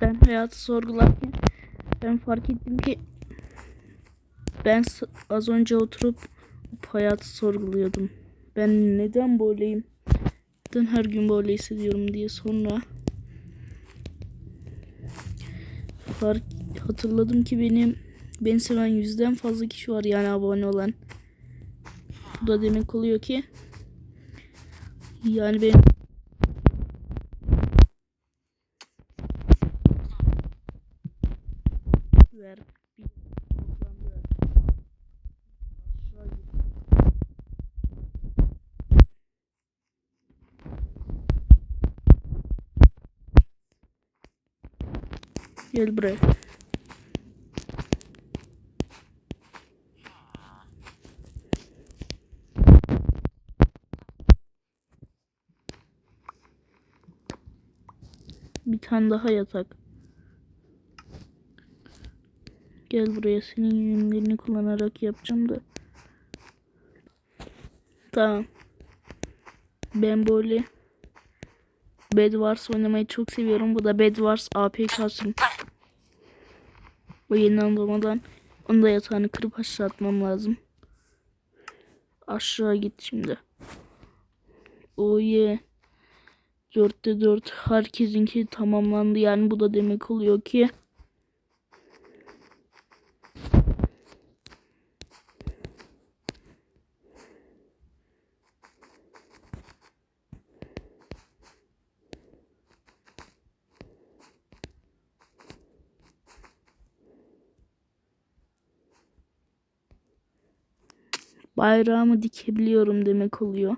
Ben hayatı sorgularken ben fark ettim ki ben az önce oturup hayatı sorguluyordum. Ben neden böyleyim? Neden her gün böyle hissediyorum diye sonra fark hatırladım ki benim beni seven yüzden fazla kişi var yani abone olan. Bu da demek oluyor ki yani benim ver bir toplamda aşağı git. Gel buraya. Bir tane daha yatak. Gel buraya senin yönlerini kullanarak yapacağım da. Tamam. Ben böyle Bed Wars oynamayı çok seviyorum. Bu da Bed Wars APK'sın. O yeniden doğmadan onu da yatağını kırıp aşağı atmam lazım. Aşağı git şimdi. Oh yeah. 4'te 4 herkesinki tamamlandı. Yani bu da demek oluyor ki bayrağımı dikebiliyorum demek oluyor.